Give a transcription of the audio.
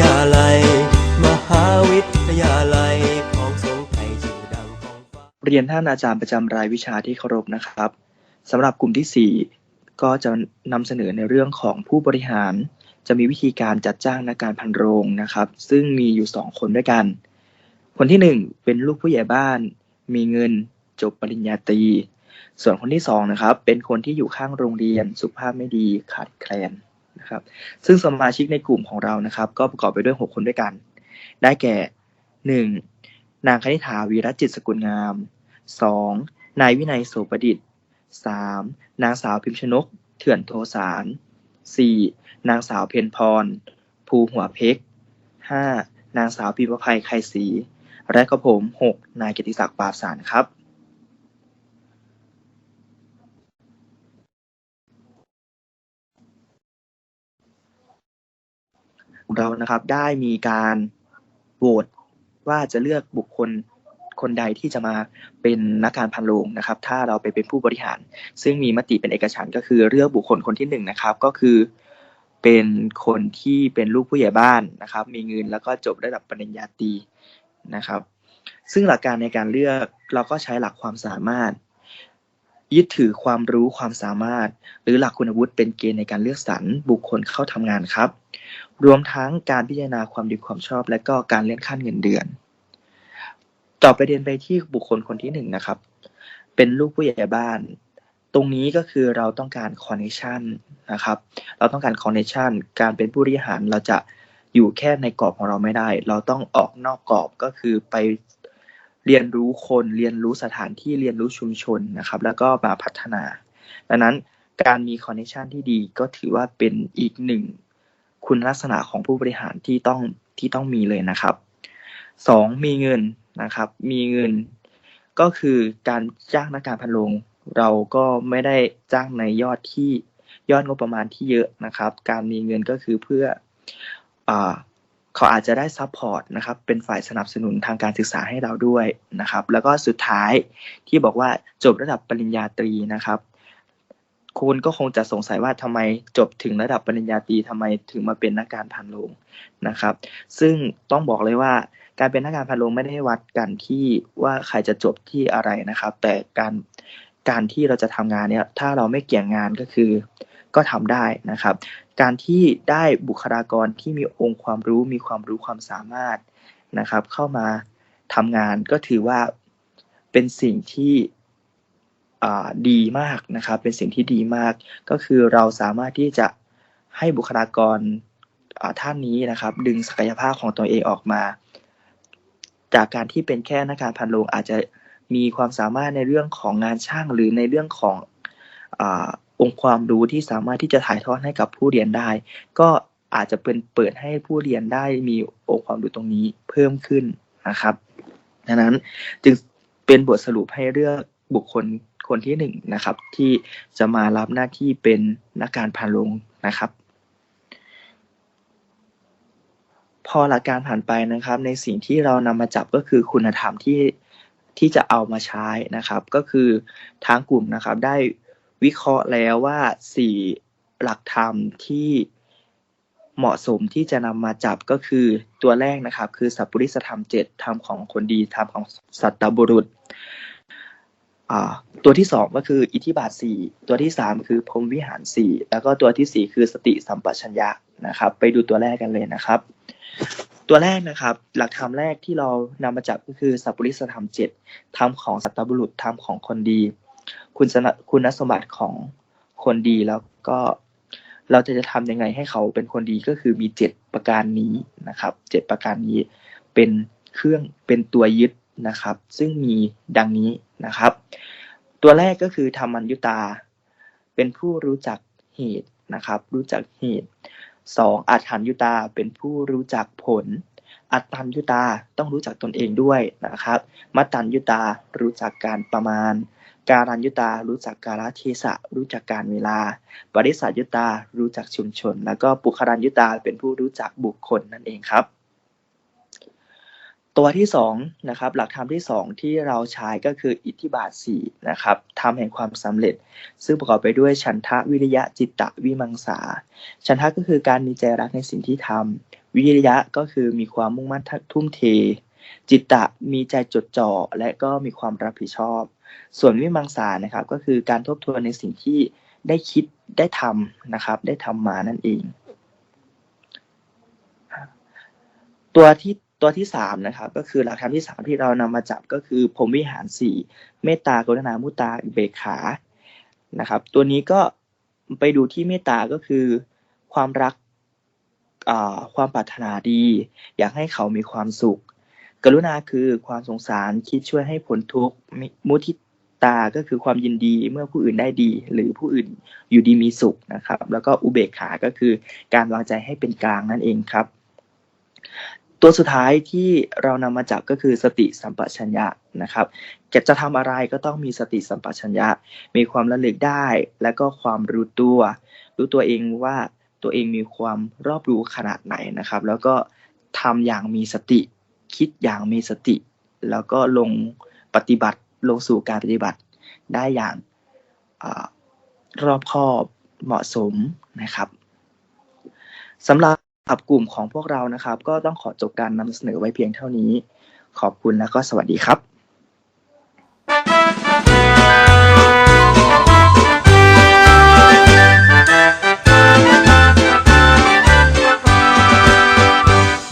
ยาลัย มหาวิทยาลัยของสงไทยชื่อดังของฟ้าเรียนท่านอาจารย์ประจำรายวิชาที่เคารพนะครับสำหรับกลุ่มที่ 4 ก็จะนำเสนอในเรื่องของผู้บริหาร จะมีวิธีการจัดจ้างนักการพันโรงนะครับ ซึ่งมีอยู่ 2 คนด้วยกัน คนที่ 1 เป็นลูกผู้ใหญ่บ้าน มีเงินจบปริญญาตรีส่วนคนที่2นะครับเป็นคนที่อยู่ข้างโรงเรียนสุขภาพไม่ดีขาดแคลน นะครับซึ่งสมาชิกในกลุ่มของเรานะครับ ก็ประกอบไปด้วย 6 คนด้วยกัน ได้แก่ 1. นางคณิ t าวีรจิตสกุลงาม 2. นายวินัยโสประดิษฐ์ 3. นางสาวพิมชนก เถื่อนโทสาร 4. นางสาวเพนพร ภูหัวเพก 5. นางสาวพิมพภัยไคศรีและก็ผม 6. นายกิติศักดิ์ปราบสารครับ เรานะครับ ได้มีการโหวตว่าจะเลือกบุคคลคนใดที่จะมาเป็นนักการพันโรงนะครับ ถ้าเราไปเป็นผู้บริหาร ซึ่งมีมติเป็นเอกฉันท์ก็คือเลือกบุคคลคนที่หนึ่งนะครับ ก็คือเป็นคนที่เป็นลูกผู้ใหญ่บ้านนะครับ มีเงินแล้วก็จบระดับปริญญาตรีนะครับ ซึ่งหลักการในการเลือกเราก็ใช้หลักความสามารถ ยึดถือความรู้ความสามารถ หรือหลักคุณวุฒิเป็นเกณฑ์ในการเลือกสรรบุคคลเข้าทำงานครับ รวมทั้งการพิจารณาความดีความชอบ และก็การเลื่อนขั้นเงินเดือน ต่อประเด็นไปที่บุคคลคนที่หนึ่งนะครับ เป็นลูกผู้ใหญ่บ้าน ตรงนี้ก็คือเราต้องการคอนเนคชันนะครับ เราต้องการคอนเนคชันการเป็นผู้บริหารเราจะอยู่แค่ในกรอบของเราไม่ได้ เราต้องออกนอกกรอบก็คือไปเรียนรู้คนเรียนรู้สถานที่เรียนรู้ชุมชนนะครับ แล้วก็มาพัฒนา ดังนั้นการมีคอนเนคชันที่ดีก็ถือว่าเป็นอีกหนึ่ง คุณลักษณะของผู้บริหารที่ต้องที่ต้องมีเลยนะครับสองมีเงินนะครับ มีเงินก็คือการจ้างนักการพันโรงเราก็ไม่ได้จ้างในยอดที่ยอดงบประมาณที่เยอะนะครับ การมีเงินก็คือเพื่ออเขาอาจจะได้ซัพพอร์ตนะครับ เป็นฝ่ายสนับสนุนทางการศึกษาให้เราด้วยนะครับ แล้วก็สุดท้ายที่บอกว่าจบระดับปริญญาตรีนะครับ คุณก็คงจะสงสัยว่าทำไมจบถึงระดับปริญญาตรีทำไมถึงมาเป็นนักการพันโรงนะครับ ซึ่งต้องบอกเลยว่าการเป็นนักการพันโรงไม่ได้วัดกันที่ว่าใครจะจบที่อะไรนะครับ แต่การการที่เราจะทำงานเนี่ยถ้าเราไม่เกี่ยงงานก็คือ ก็ทำได้นะครับ การที่ได้บุคลากรที่มีองค์ความรู้มีความรู้ความสามารถนะครับ เข้ามาทำงานก็ถือว่าเป็นสิ่งที่ ดีมากนะครับ เป็นสิ่งที่ดีมาก ก็คือเราสามารถที่จะให้บุคลากรท่านนี้นะครับ ดึงศักยภาพของตัวเองออกมา จากการที่เป็นแค่นักการพันโรงอาจจะมีความสามารถในเรื่องของงานช่างหรือในเรื่องของอองค์ความรู้ที่สามารถที่จะถ่ายทอดให้กับผู้เรียนได้ ก็อาจจะเป็นเปิดให้ผู้เรียนได้มีองค์ความรู้ตรงนี้เพิ่มขึ้นนะครับดังนั้นจึงเป็นบทสรุปให้เลือกบุคคล คนที่หนึ่งนะครับ ที่จะมารับหน้าที่เป็นนักการพาลงนะครับ พอหลักการผ่านไปนะครับ ในสิ่งที่เรานำมาจับก็คือคุณธรรมที่ที่จะเอามาใช้นะครับ ก็คือทางกลุ่มนะครับ ได้วิเคราะห์แล้วว่าสี่หลักธรรมที่เหมาะสมที่จะนำมาจับก็คือตัวแรกนะครับ คือสัพพุริสธรรมเจ็ดธรรมของคนดีธรรมของสัตตบุรุษ ตัวที่สองก็คืออิทธิบาทสี่ตัวที่สามคือพรมวิหารสี่แล้วก็ตัวที่สี่คือสติสัมปชัญญะนะครับ ไปดูตัวแรกกันเลยนะครับ ตัวแรกนะครับ หลักธรรมแรกที่เรานำมาจับก็คือสัพพุริสธรรมเจ็ดธรรมของสัตบุรุษธรรมของคนดี คุณสคุณสมบัติของคนดีแล้วก็เราจะจะทำยังไงให้เขาเป็นคนดีก็คือมีเจ็ดประการนี้นะครับเจ็ดประการนี้เป็นเครื่องเป็นตัวยึด นะครับ ซึ่งมีดังนี้นะครับ ตัวแรกก็คือธรรมัญญุตา เป็นผู้รู้จักเหตุนะครับ รู้จักเหตุ 2. อัฏฐัญญุตาเป็นผู้รู้จักผล อัตตัญญุตาต้องรู้จักตนเองด้วยนะครับ มัตตัญญุตารู้จักการประมาณ การัญญุตารู้จักกาลเทศะรู้จักการเวลาปริสัทยุตารู้จักชุมชน แล้วก็ปุคารัญยุตาเป็นผู้รู้จักบุคคลนั่นเองครับ ตัวที่2นะครับหลักธรรมที่ 2 ที่เราใช้ก็คืออิทธิบาท4นะครับทำแห่งความสำเร็จ ซึ่งประกอบไปด้วยฉันทะวิริยะจิตตะวิมังสา ฉันทะก็คือการมีใจรักในสิ่งที่ทำวิริยะก็คือมีความมุ่งมั่นทุ่มเท จิตตะมีใจจดจ่อและก็มีความรับผิดชอบ ส่วนวิมังสานะครับก็คือการทบทวนในสิ่งที่ได้คิดได้ทำนะครับได้ทำมานั่นเอง ตัวที่ ตัวที่สามนะครับก็คือหลักธรรมที่สามที่เรานำมาจับก็คือผมวิหารสี่เมตตากรุณามุตตาอุเบกขานะครับตัวนี้ก็ไปดูที่เมตตาก็คือความรักความปรารถนาดี อยากให้เขามีความสุข กรุณาคือความสงสารคิดช่วยให้พ้นทุกข์มิมุทิตาก็คือความยินดีเมื่อผู้อื่นได้ดี หรือผู้อื่นอยู่ดีมีสุขนะครับ แล้วก็อุเบกขาก็คือการวางใจให้เป็นกลางนั่นเองครับ ตัวสุดท้ายที่เรานำมาจับก็คือสติสัมปชัญญะนะครับจะจะทำอะไรก็ต้องมีสติสัมปชัญญะ มีความระลึกได้ และก็ความรู้ตัว รู้ตัวเองว่าตัวเองมีความรอบรู้ขนาดไหนนะครับ แล้วก็ทำอย่างมีสติ คิดอย่างมีสติ แล้วก็ลงปฏิบัติลงสู่การปฏิบัติได้อย่างอรอบคอบเหมาะสมนะครับสำหรับ บกลุ่มของพวกเรานะครับ ก็ต้องขอจบการนำเสนอไว้เพียงเท่านี้ ขอบคุณและก็สวัสดีครับ